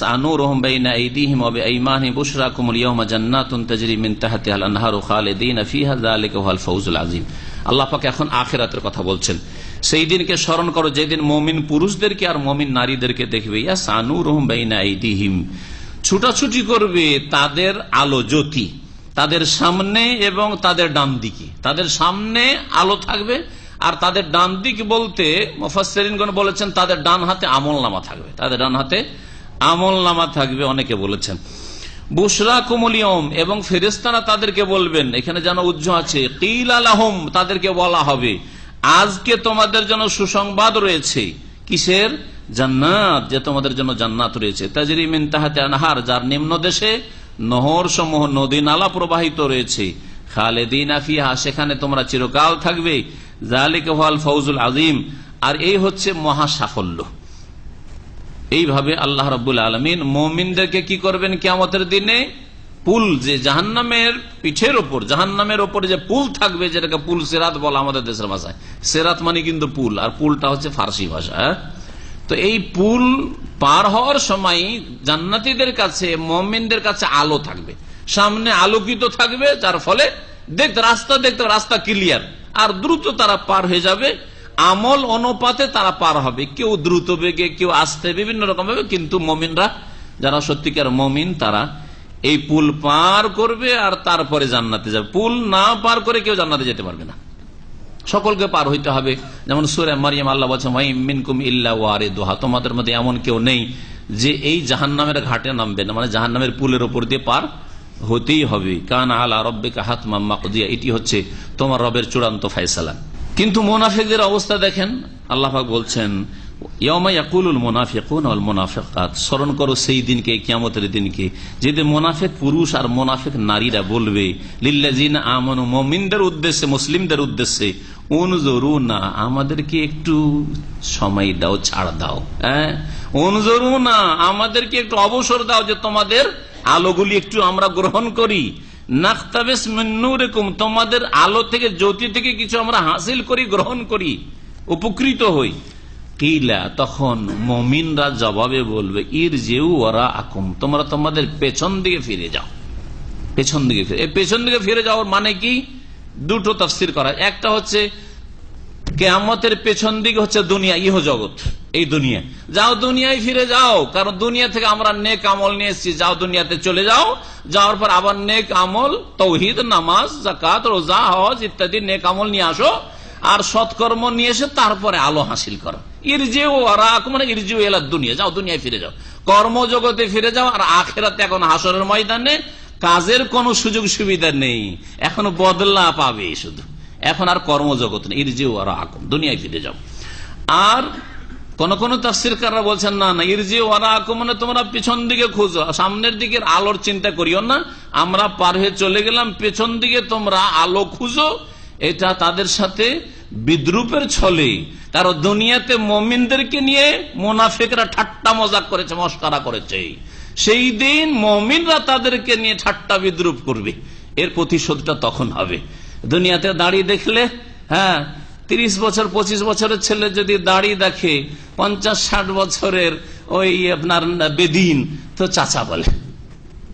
سنورهم بين أيديهم وبأيمانهم بشراكم اليوم جنات تجري من تحتها الأنهار خالدين فيها ذلك هو الفوز العظيم আল্লাহ পাক এখন আখেরাতের কথা বলছেন সেই দিনকে স্মরণ করো যেদিন মমিন পুরুষদেরকে আর মমিন নারীদেরকে দেখবে ইয়া সানুর রহম বাইনা আইদিহিম ছুটাছুটি করবে তাদের আলো জ্যোতি তাদের সামনে এবং তাদের ডান দিকে তাদের সামনে আলো থাকবে আর তাদের ডান দিক বলতে মোফাসরিনগণ বলেছেন তাদের ডান হাতে আমল নামা থাকবে তাদের ডান হাতে আমল নামা থাকবে, অনেকে বলেছেন। বুসরা কুমলিয়ম এবং ফেরেস্তারা তাদেরকে বলবেন, এখানে যেন উজ্জ আছে, কিল আলহম তাদেরকে বলা হবে, আজকে তোমাদের জন্য সুসংবাদ রয়েছে। কিসের? জান্নাত, যে তোমাদের জন্য জান্নাত রয়েছে। তাজরিমিন তাহাতে আনহার, যার নিম্ন দেশে নহর সমূহ, নদী নালা প্রবাহিত রয়েছে। খালেদিন আফিহা সেখানে তোমরা চিরকাল থাকবে। জালিক ফৌজুল আজিম আর এই হচ্ছে মহা সাফল্য এইভাবে আল্লাহ রবুল আলমিন মমিনদেরকে কি করবেন কেমতের দিনে? পুল যে জাহান্নামের পিঠের ওপর, জাহান্নামের ওপর যে পুল থাকবে, যেটাকে পুল সেরাত বলা আমাদের দেশের ভাষায়। সেরাত মানে কিন্তু পুল, আর পুলটা হচ্ছে ফার্সি ভাষা হ্যাঁ? তো এই পুল পার হওয়ার সময় জান্নাতিদের কাছে, মমিনদের কাছে আলো থাকবে। সামনে আলোকিত থাকবে, যার ফলে দেখতে রাস্তা দেখতে রাস্তা ক্লিয়ার আর দ্রুত তারা পার হয়ে যাবে। আমল অনুপাতে তারা পার হবে। কেউ দ্রুত বেগে, কেউ আসতে, বিভিন্ন রকম ভাবে, কিন্তু মমিনরা, যারা সত্যিকার মমিন, তারা এই পুল পার করবে আর তারপরে জান্নাতে যাবে। পুল না পার করে কেউ জান্নাতে যেতে পারবে না। সকলকে পার হইতে হবে। যেমন সুরে মারিয়াম আল্লাহ বলছে মিনকুম ইল্লা তোমাদের মধ্যে এমন কেউ নেই যে এই জাহান নামের ঘাটে নামবে না। মানে জাহান নামের পুলের ওপর দিয়ে পার হতেই হবে। কান আলা রব্বে কাহাত মাম্মা এটি হচ্ছে তোমার রবের চূড়ান্ত ফাইসালা কিন্তু মোনাফেকদের অবস্থা দেখেন, আল্লাহ বলছেন স্মরণ করো সেই দিনকে, কিয়ামতের দিনকে, যেদিন মোনাফেক পুরুষ আর মোনাফেক নারীরা বলবে আমন মমিনদের উদ্দেশ্যে, মুসলিমদের উদ্দেশ্যে অনুজরু না আমাদেরকে একটু সময় দাও, ছাড় দাও হ্যাঁ? অনুজরু না আমাদেরকে একটু অবসর দাও যে তোমাদের আলোগুলি একটু আমরা গ্রহণ করি। তোমাদের আলো থেকে, জ্যোতি থেকে কিছু আমরা হাসিল করি, গ্রহণ করি, উপকৃত হই। কিলা, তখন মমিনরা জবাবে বলবে ইর যেউ ওরা আকুম তোমরা তোমাদের পেছন দিকে ফিরে যাও। পেছন দিকে ফিরে পেছন দিকে ফিরে যাওয়ার মানে কি? দুটো তফসির করা। একটা হচ্ছে, কেয়ামতের পেছন দিকে হচ্ছে দুনিয়া ইহ জগৎ এই দুনিয়া। যাও দুনিয়ায় ফিরে যাও, কারণ দুনিয়া থেকে আমরা নেক আমল নিয়ে এসেছি। যাও দুনিয়াতে চলে যাও, যাওয়ার পর আবার নেক আমল, তৌহিদ, নামাজ জাকাত রোজা, হজ ইত্যাদি নেক আমল নিয়ে আসো, আর সৎকর্ম নিয়ে এসে তারপরে আলো হাসিল করো। ইরজিও মানে ইরজিও এলা দুনিয়া। যাও দুনিয়ায় ফিরে যাও। কর্মজগতে ফিরে যাও, আর আখেরাতে এখন হাসরের ময়দানে কাজের কোনো সুযোগ সুবিধা নেই। এখনও বদলা পাবে শুধু। এখন আর কর্মজগৎ নেই। ইরজিও আর আকম দুনিয়ায় ফিরে যাও। আর কোন কোন তাফসিরকাররা বলছেন, না না ইরজি ওরা মানে তোমরা পিছন দিকে খুঁজো, সামনের দিকের আলোর চিন্তা করিও না, আমরা পার হয়ে চলে গেলাম, পেছন দিকে তোমরা আলো খুঁজো। এটা তাদের সাথে বিদ্রুপের ছলে। কারণ দুনিয়াতে মমিনদেরকে নিয়ে মোনাফেকরা ঠাট্টা মজাক করেছে, মস্কারা করেছে। সেই দিন মমিনরা তাদেরকে নিয়ে ঠাট্টা বিদ্রুপ করবে। এর প্রতিশোধটা তখন হবে। দুনিয়াতে দাঁড়িয়ে দেখলে হ্যাঁ তিরিশ বছর, পঁচিশ বছরের ছেলে যদি দাড়ি দেখে, পঞ্চাশ, ষাট বছরের ওই আপনার বেদিন, তো চাচা বলে।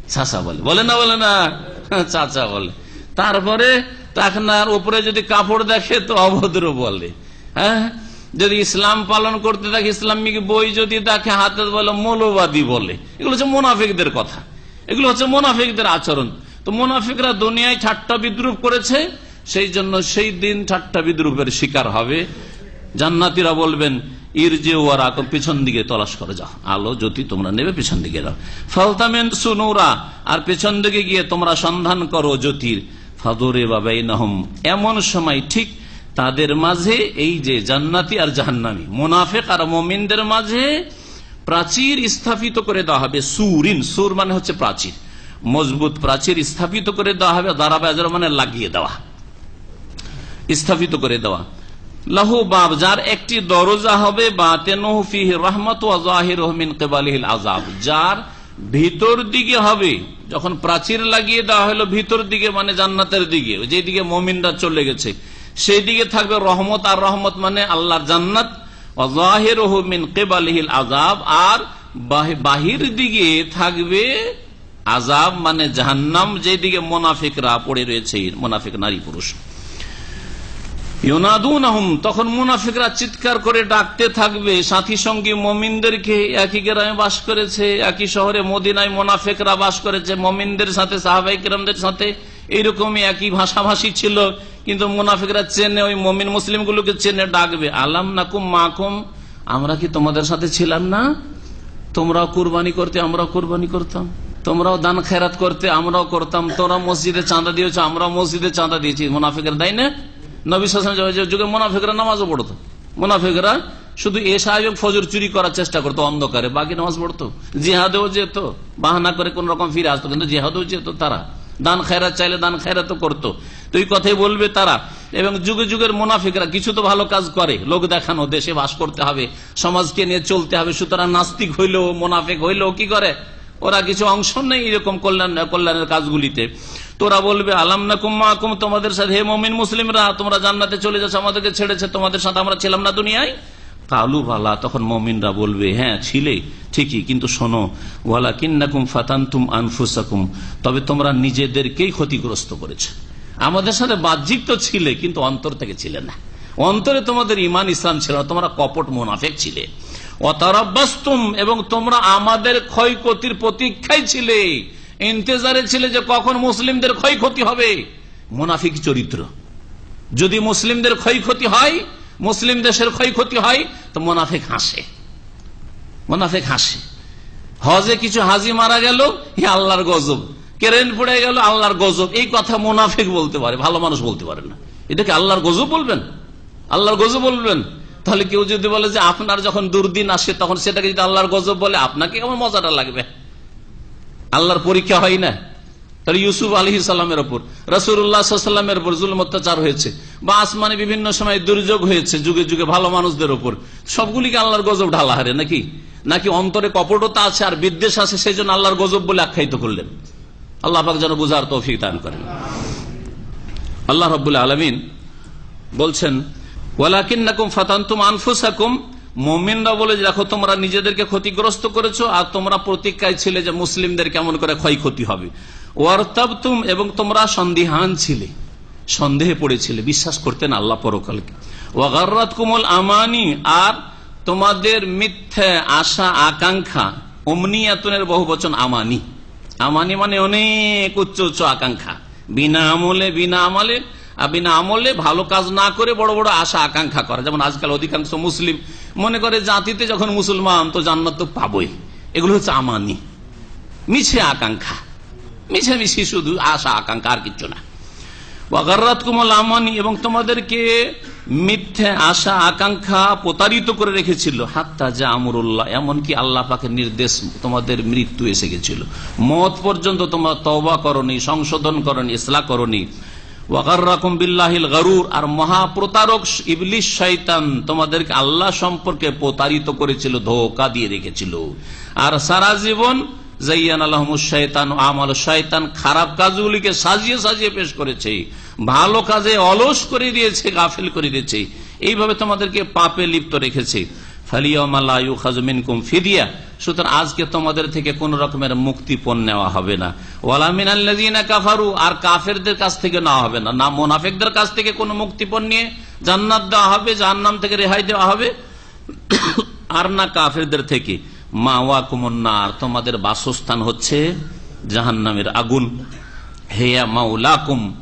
চাচা বলে। বলে না বলে না, চাচা বলে। তারপরে আপনার উপরে যদি কাপড় দেখে, তো অভদ্র বলে। হ্যাঁ? যদি ইসলাম পালন করতে থাকে, ইসলামিক বই যদি দেখে, হাতে বলে মৌলবাদী বলে। এগুলো হচ্ছে মোনাফিকদের কথা। এগুলো হচ্ছে মোনাফিকদের আচরণ। তো মোনাফিকরা দুনিয়ায় ঠাট্টা বিদ্রুপ করেছে সেই জন্য সেই দিন ঠাট্টা বিদ্রুপের শিকার হবে। জান্নাতিরা বলবেন ইর যে ওরা পিছন দিকে তলাশ করে, যাও। আলো, জ্যোতি, তোমরা নেবে, পিছন দিকে যাও। ফলতামেন সুনুরা, আর পেছন দিকে গিয়ে তোমরা সন্ধান করো জ্যোতির। ফাদরে বাবাই নহম এমন সময় ঠিক তাদের মাঝে এই যে জান্নাতি আর জাহান্নামি, মোনাফেক আর মমিনদের মাঝে প্রাচীর স্থাপিত করে দেওয়া হবে। সুরিন, সুর মানে হচ্ছে প্রাচীর। মজবুত প্রাচীর স্থাপিত করে দেওয়া হবে দারাবাজার মানে লাগিয়ে দেওয়া। স্থাপিত করে দেওয়া। লাহু বাব, যার একটি দরজা হবে বা তেনফিহ রহমত আজাব যার ভিতর দিকে হবে, যখন প্রাচীর লাগিয়ে দেওয়া হলো ভিতর দিকে মানে জান্নাতের দিকে যেদিকে মমিনরা চলে গেছে, সেই দিকে থাকবে রহমত, আর রহমত মানে আল্লাহর জান্নাত কেবালিহিল আজাব আর বাহি- বাহির দিকে থাকবে আজাব মানে জাহান্নাম, যেদিকে মোনাফিকরা পড়ে রয়েছে, মোনাফিক নারী পুরুষ। তখন মুনাফিকরা চিৎকার করে ডাকতে থাকবে, সাথী সঙ্গী মমিনদেরকে একই গ্রামে বাস করেছে, একই শহরে মদিনায় মোনাফিকরা বাস করেছে, মমিনদের সাথে, সাহাবাই সাথে, এইরকমই একই ভাষাভাষী ছিল, কিন্তু মুনাফিকরা চেনে, ওই মমিন মুসলিম গুলোকে চেনে, ডাকবে, আলাম নাকুম মাকুম, আমরা কি তোমাদের সাথে ছিলাম না? তোমরাও কুরবানি করতে, আমরাও কুরবানি করতাম। তোমরাও দান খেরাত করতে, আমরাও করতাম। তোমরা মসজিদে চাঁদা দিয়েছ, আমরাও মসজিদে চাঁদা দিয়েছি। মুনাফিকের দেয় না? নবী যুগে মুনাফিকরা নামাজও পড়তো। মুনাফিকরা শুধু এসা এবং ফজর চুরি করার চেষ্টা করতো অন্ধকারে, বাকি নামাজ পড়তো। জিহাদেও যেত, বাহানা করে কোন রকম ফিরে আসতো, কিন্তু জিহাদেও যেত তারা। দান খায়রাত চাইলে দান খায়রাত করতো। তো এই কথাই বলবে তারা। এবং যুগে যুগের মুনাফিকরা কিছু তো ভালো কাজ করে, লোক দেখানো, দেশে বাস করতে হবে, সমাজকে নিয়ে চলতে হবে, সুতরাং নাস্তিক হইলেও, মোনাফিক হইলেও কি করে? ওরা কিছু অংশ নেই এরকম কল্যাণ, কল্যাণের কাজগুলিতে। তোরা বলবে, আলাম না কুম্মা কুম তোমাদের সাথে হে মমিন মুসলিমরা, তোমরা জান্নাতে চলে যাচ্ছ, আমাদেরকে ছেড়েছে, তোমাদের সাথে আমরা ছিলাম না দুনিয়ায়? কালু ভালা তখন মমিনরা বলবে হ্যাঁ ছিলে, ঠিকই, কিন্তু শোনো ওয়ালা কিন্নাকুম ফাতান্তুম আনফুসাকুম, তবে তোমরা নিজেদেরকেই ক্ষতিগ্রস্ত করেছে। আমাদের সাথে বাহ্যিক তো ছিলে, কিন্তু অন্তর থেকে ছিলে না। অন্তরে তোমাদের ইমান ইসলাম ছিল না, তোমরা কপট মোনাফেক ছিলে। অতারাবাস্তুম এবং তোমরা আমাদের ক্ষয়ক্ষতির প্রতীক্ষায় ছিলে। ইন্তেজারে ছিলে যে কখন মুসলিমদের ক্ষয়ক্ষতি হবে? মুনাফিক চরিত্র। যদি মুসলিমদের ক্ষয়ক্ষতি হয়, মুসলিম দেশের ক্ষয়ক্ষতি হয়, তো মোনাফেক হাসে। মোনাফেক হাসে। হজে কিছু হাজি মারা গেল, হে আল্লাহর গজব। কেরেন পড়ে গেল, আল্লাহর গজব। এই কথা মোনাফেক বলতে পারে, ভালো মানুষ বলতে পারে না। এটাকে আল্লাহর গজব বলবেন? আল্লাহর গজব বলবেন? তাহলে কেউ যদি বলে যে আপনার যখন দুর্দিন আসে, তখন সেটাকে যদি আল্লাহর গজব বলে, আপনাকে কেমন মজাটা লাগবে? আল্লাহর পরীক্ষা হয় না। তাহলে ইউসুফ আলহ সাল্লামের ওপর রসুল্লাহামের উপর জুলম অত্যাচার হয়েছে বা আসমানে বিভিন্ন সময় দুর্যোগ হয়েছে যুগে যুগে ভালো মানুষদের ওপর। সবগুলিকে আল্লাহর গজব ঢালা হারে নাকি? নাকি অন্তরে কপটতা আছে আর বিদ্বেষ আছে সেই জন্য আল্লাহর গজব বলে আখ্যায়িত করলেন। আল্লাহ যেন বুঝার তৌফিক দান করেন। আল্লাহ রবুল্লা আলমিন বলছেন, ওয়ালাকিন্নাকুম ফাতান্তুম আনফুসাকুম মমিনরা বলে দেখো, তোমরা নিজেদেরকে ক্ষতিগ্রস্ত করেছ আর তোমরা প্রতীক্ষায় ছিলে যে মুসলিমদের কেমন করে ক্ষয়ক্ষতি হবে। ওয়ার্তাবতুম এবং তোমরা সন্দিহান ছিলে, সন্দেহে পড়েছিলে, বিশ্বাস করতেন আল্লাহ পরকালকে। ওয়াগার্রাত কুমল আমানি আর তোমাদের মিথ্যে আশা, আকাঙ্ক্ষা অমনিয়াতনের বহু বচন আমানি। আমানি মানে অনেক উচ্চ উচ্চ আকাঙ্ক্ষা। বিনা আমলে বিনা আমলে বিনা আমলে ভালো কাজ না করে বড় বড় আশা, আকাঙ্ক্ষা করা। যেমন আজকাল অধিকাংশ মুসলিম মনে করে জাতিতে যখন মুসলমান, তো জান্নাত তো পাবই। এগুলো হচ্ছে আমানি। মিছে আকাঙ্ক্ষা। মিছে মিছি শুধু আশা, আকাঙ্ক্ষা, আর কিচ্ছু না। আমানি, এবং তোমাদেরকে মিথ্যে আশা, আকাঙ্ক্ষা প্রতারিত করে রেখেছিল। হাত্তা যা আমরুল্লাহ, এমনকি আল্লাহ পাকের নির্দেশ, তোমাদের মৃত্যু এসে গেছিল। মত পর্যন্ত তোমরা তওবা করনি, সংশোধন করনি ইসলা করনি। ওয়াগার্রাকুম বিল্লাহিল গারুর, আর মহাপ্রতারক ইবলিশ শয়তান তোমাদেরকে আল্লাহ সম্পর্কে প্রতারিত করেছিল, ধোকা দিয়ে রেখেছিল। আর সারা জীবন জাইয়ান আলহমুশাইতান আমল শয়তান খারাপ কাজগুলিকে সাজিয়ে সাজিয়ে পেশ করেছে, ভালো কাজে অলস করে দিয়েছে, গাফিল করে দিয়েছে। এইভাবে তোমাদেরকে পাপে লিপ্ত রেখেছে। সুতরাং আজকে তোমাদের থেকে কোন রকমের মুক্তিপণ নেওয়া হবে না। ওয়ালামিন কাফারু, আর কাফেরদের কাছ থেকে নেওয়া হবে না। না মোনাফেকদের কাছ থেকে কোন মুক্তিপণ নিয়ে জান্নাত দেওয়া হবে, জাহান্নাম থেকে রেহাই দেওয়া হবে, আর না কাফেরদের থেকে। মা ওয়া কুমন্নার তোমাদের বাসস্থান হচ্ছে জাহান্নামের আগুন। হেয়া মাউলাকুম